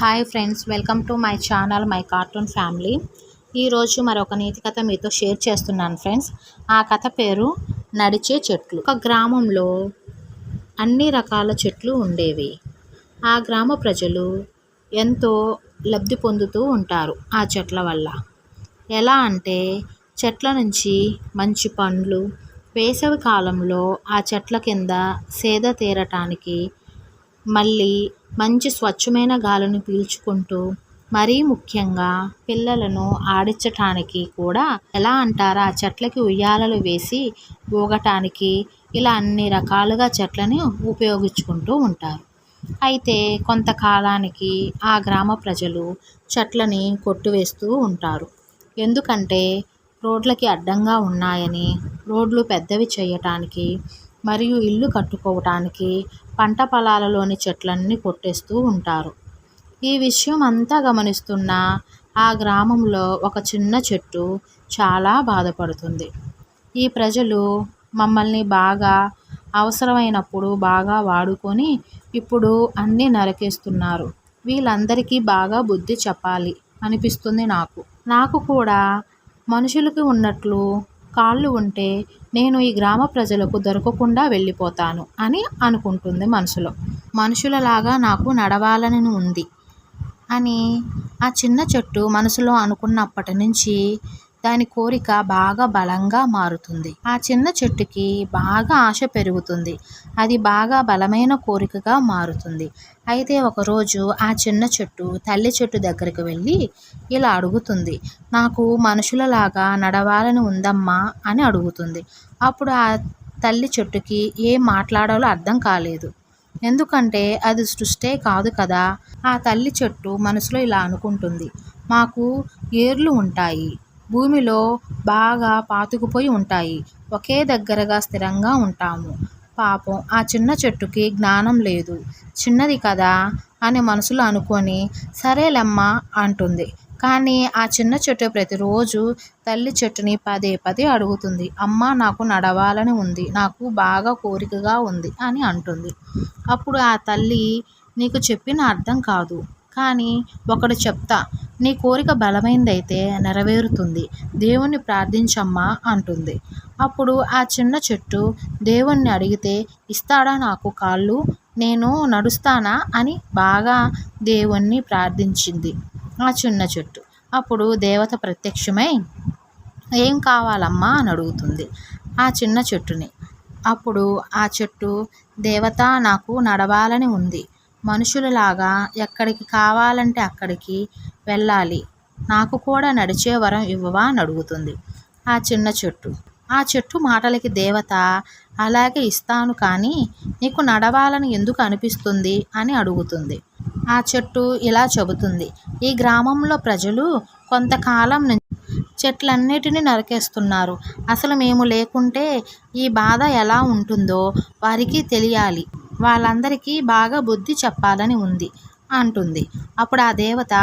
Hi friends welcome to my channel my cartoon family. ఈరోజు మరొక నీతి కథ మీతో షేర్ చేస్తున్నాను ఫ్రెండ్స్. ఆ కథ పేరు నడిచే చెట్లు. ఒక గ్రామంలో అన్ని రకాల చెట్లు ఉండేవి. ఆ గ్రామ ప్రజలు ఎంతో లబ్ధి పొందుతూ ఉంటారు ఆ చెట్ల వల్ల. ఎలా అంటే చెట్ల నుంచి మంచి పండ్లు వేసవి కాలంలో ఆ చెట్ల కింద సేద తీరటానికి మళ్ళీ మంచి స్వచ్ఛమైన గాలిని పీల్చుకుంటూ మరీ ముఖ్యంగా పిల్లలను ఆడించటానికి కూడా ఎలా అంటారా? ఆ చెట్లకి ఉయ్యాలలు వేసి ఊగటానికి ఇలా అన్ని రకాలుగా చెట్లని ఉపయోగించుకుంటూ ఉంటారు. అయితే కొంతకాలానికి ఆ గ్రామ ప్రజలు చెట్లని కొట్టువేస్తూ ఉంటారు. ఎందుకంటే రోడ్లకి అడ్డంగా ఉన్నాయని రోడ్లు పెద్దవి చేయటానికి మరియు ఇల్లు కట్టుకోవటానికి పంట పొలాలలోని చెట్లన్నీ కొట్టేస్తూ ఉంటారు. ఈ విషయం అంతా గమనిస్తున్న ఆ గ్రామంలో ఒక చిన్న చెట్టు చాలా బాధపడుతుంది. ఈ ప్రజలు మమ్మల్ని బాగా అవసరమైనప్పుడు బాగా వాడుకొని ఇప్పుడు అన్నీ నరికేస్తున్నారు. వీళ్ళందరికీ బాగా బుద్ధి చెప్పాలి అనిపిస్తుంది నాకు. నాకు కూడా మనుషులకి ఉన్నట్లు కాళ్ళు ఉంటే నేను ఈ గ్రామ ప్రజలకు దొరకకుండా వెళ్ళిపోతాను అని అనుకుంటుంది మనసులో. మనుషులలాగా నాకు నడవాలని ఉంది అని ఆ చిన్న చెట్టు మనసులో అనుకున్నప్పటి నుంచి దాని కోరిక బాగా బలంగా మారుతుంది. ఆ చిన్న చెట్టుకి బాగా ఆశ పెరుగుతుంది. అది బాగా బలమైన కోరికగా మారుతుంది. అయితే ఒకరోజు ఆ చిన్న చెట్టు తల్లి చెట్టు దగ్గరికి వెళ్ళి ఇలా అడుగుతుంది. నాకు మనుషులలాగా నడవాలని ఉందమ్మా అని అడుగుతుంది. అప్పుడు ఆ తల్లి చెట్టుకి ఏం మాట్లాడాలో అర్థం కాలేదు. ఎందుకంటే అది సృష్టే కాదు కదా? ఆ తల్లి చెట్టు మనసులో ఇలా అనుకుంటుంది. మాకు ఏర్లు ఉంటాయి. భూమిలో బాగా పాతుకుపోయి ఉంటాయి. ఒకే దగ్గరగా స్థిరంగా ఉంటాము. పాపం ఆ చిన్న చెట్టుకి జ్ఞానం లేదు. చిన్నది కదా అని మనసులో అనుకొని సరేలమ్మా అంటుంది. కానీ ఆ చిన్న చెట్టు ప్రతిరోజు తల్లి చెట్టుని పదే పదే అడుగుతుంది. అమ్మ నాకు నడవాలని ఉంది. నాకు బాగా కోరికగా ఉంది అని అంటుంది. అప్పుడు ఆ తల్లి నీకు చెప్పిన అర్థం కాదు. కానీ ఒకడు చెప్తా నీ కోరిక బలమైందైతే నెరవేరుతుంది. దేవుణ్ణి ప్రార్థించమ్మా అంటుంది. అప్పుడు ఆ చిన్న చెట్టు దేవుణ్ణి అడిగితే ఇస్తాడా నాకు కాళ్ళు? నేను నడుస్తానా? అని బాగా దేవుణ్ణి ప్రార్థించింది ఆ చిన్న చెట్టు. అప్పుడు దేవత ప్రత్యక్షమై ఏం కావాలమ్మా? అని అడుగుతుంది ఆ చిన్న చెట్టుని. అప్పుడు ఆ చెట్టు దేవత నాకు నడవాలని ఉంది. మనుషులలాగా ఎక్కడికి కావాలంటే అక్కడికి వెళ్ళాలి. నాకు కూడా నడిచే వరం ఇవ్వవా అని అడుగుతుంది. ఆ చిన్న చెట్టు. ఆ చెట్టు మాటలకి దేవత అలాగే ఇస్తాను కానీ నీకు నడవాలని ఎందుకు అనిపిస్తుంది? అని అడుగుతుంది. ఆ చెట్టు ఇలా చెబుతుంది. ఈ గ్రామంలో ప్రజలు కొంతకాలం నుంచి చెట్లన్నిటిని నరికేస్తున్నారు. అసలు మేము లేకుంటే ఈ బాధ ఎలా ఉంటుందో వారికి తెలియాలి. వాళ్ళందరికీ బాగా బుద్ధి చెప్పాలని ఉంది అంటుంది. అప్పుడు ఆ దేవత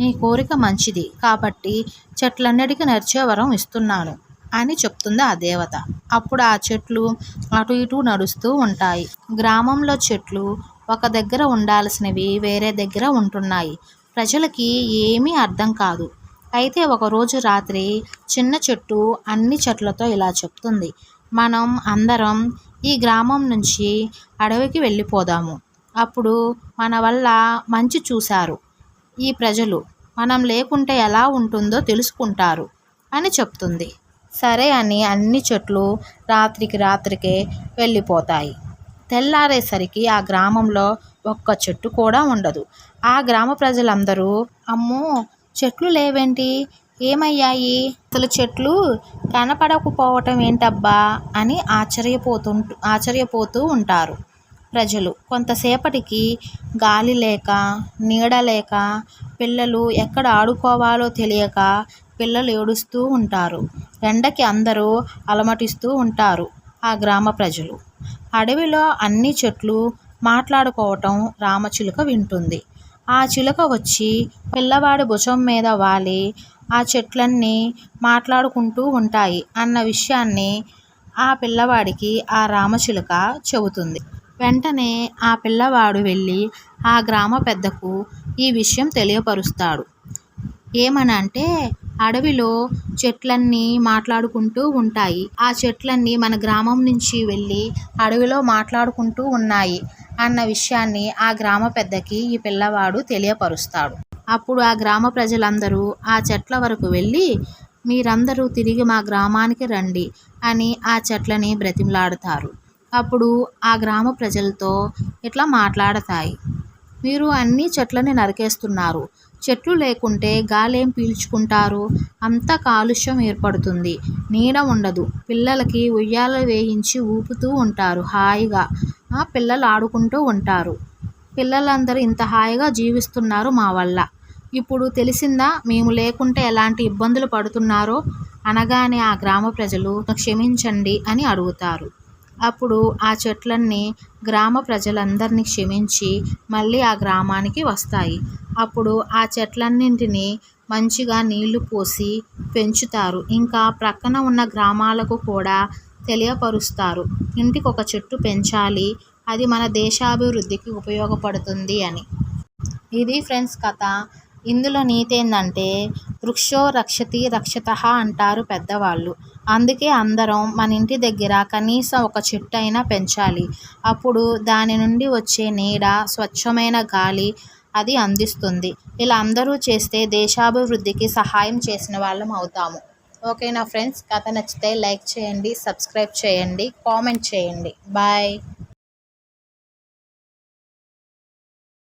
నీ కోరిక మంచిది కాబట్టి చెట్లన్నిటికీ నడిచే వరం ఇస్తున్నాను అని చెప్తుంది ఆ దేవత. అప్పుడు ఆ చెట్లు అటు ఇటు నడుస్తూ ఉంటాయి. గ్రామంలో చెట్లు ఒక దగ్గర ఉండాల్సినవి వేరే దగ్గర ఉంటున్నాయి. ప్రజలకి ఏమీ అర్థం కాదు. అయితే ఒకరోజు రాత్రి చిన్న చెట్టు అన్ని చెట్లతో ఇలా చెప్తుంది. మనం అందరం ఈ గ్రామం నుంచి అడవికి వెళ్ళిపోదాము. అప్పుడు మన వల్ల మంచి చూశారు. ఈ ప్రజలు మనం లేకుంటే ఎలా ఉంటుందో తెలుసుకుంటారు అని చెప్తుంది. సరే అని అన్ని చెట్లు రాత్రికి రాత్రికే వెళ్ళిపోతాయి. తెల్లారేసరికి ఆ గ్రామంలో ఒక్క చెట్టు కూడా ఉండదు. ఆ గ్రామ ప్రజలందరూ అమ్మో చెట్లు లేవేంటి? ఏమయ్యాయి? అసలు చెట్లు కనపడకపోవటం ఏంటబ్బా? అని ఆశ్చర్యపోతు ఆశ్చర్యపోతూ ఉంటారు. ప్రజలు. కొంతసేపటికి గాలి లేక నీడ లేక పిల్లలు ఎక్కడ ఆడుకోవాలో తెలియక పిల్లలు ఏడుస్తూ ఉంటారు. ఎండకి అందరూ అలమటిస్తూ ఉంటారు ఆ గ్రామ ప్రజలు. అడవిలో అన్ని చెట్లు మాట్లాడుకోవటం రామచిలుక వింటుంది. ఆ చిలుక వచ్చి పిల్లవాడి భుజం మీద వాలి ఆ చెట్లన్నీ మాట్లాడుకుంటూ ఉంటాయి అన్న విషయాన్ని ఆ పిల్లవాడికి ఆ రామచిలుక చెబుతుంది. వెంటనే ఆ పిల్లవాడు వెళ్ళి ఆ గ్రామ పెద్దకు ఈ విషయం తెలియపరుస్తాడు. ఏమనంటే అడవిలో చెట్లన్నీ మాట్లాడుకుంటూ ఉంటాయి. ఆ చెట్లన్నీ మన గ్రామం నుంచి వెళ్ళి అడవిలో మాట్లాడుకుంటూ ఉన్నాయి అన్న విషయాన్ని ఆ గ్రామ పెద్దకి ఈ పిల్లవాడు తెలియపరుస్తాడు. అప్పుడు ఆ గ్రామ ప్రజలందరూ ఆ చెట్ల వరకు వెళ్ళి మీరందరూ తిరిగి మా గ్రామానికి రండి అని ఆ చెట్లని బ్రతిమలాడతారు. అప్పుడు ఆ గ్రామ ప్రజలతో ఇట్లా మాట్లాడతాయి. మీరు అన్ని చెట్లని నరికేస్తున్నారు. చెట్లు లేకుంటే గాలి ఏం పీల్చుకుంటారు? అంత కాలుష్యం ఏర్పడుతుంది. నీడ ఉండదు. పిల్లలకి ఉయ్యాల వేయించి ఊపుతూ ఉంటారు హాయిగా. ఆ పిల్లలు ఆడుకుంటూ ఉంటారు. పిల్లలందరూ ఇంత హాయిగా జీవిస్తున్నారు మా వల్ల. ఇప్పుడు తెలిసిందా మేము లేకుంటే ఎలాంటి ఇబ్బందులు పడుతున్నారో? అనగానే ఆ గ్రామ ప్రజలు క్షమించండి అని అడుగుతారు. అప్పుడు ఆ చెట్లన్నీ గ్రామ ప్రజలందరినీ క్షమించి మళ్ళీ ఆ గ్రామానికి వస్తాయి. అప్పుడు ఆ చెట్లన్నింటినీ మంచిగా నీళ్ళు పోసి పెంచుతారు. ఇంకా ప్రక్కన ఉన్న గ్రామాలకు కూడా తెలియపరుస్తారు. ఇంటికి ఒక చెట్టు పెంచాలి అది మన దేశాభివృద్ధికి ఉపయోగపడుతుంది అని. ఇది ఫ్రెండ్స్ కథ. ఇందులో నీతి ఏంటంటే వృక్షో రక్షతి రక్షత అంటారు పెద్దవాళ్ళు. అందుకే అందరం మన ఇంటి దగ్గర కనీసం ఒక చెట్టు అయినా పెంచాలి. అప్పుడు దాని నుండి వచ్చే నీడ స్వచ్ఛమైన గాలి అది అందిస్తుంది. ఇలా అందరూ చేస్తే దేశాభివృద్ధికి సహాయం చేసిన వాళ్ళం అవుతాము. ఓకేనా ఫ్రెండ్స్? కథ నచ్చితే లైక్ చేయండి సబ్స్క్రైబ్ చేయండి కామెంట్ చేయండి. బాయ్.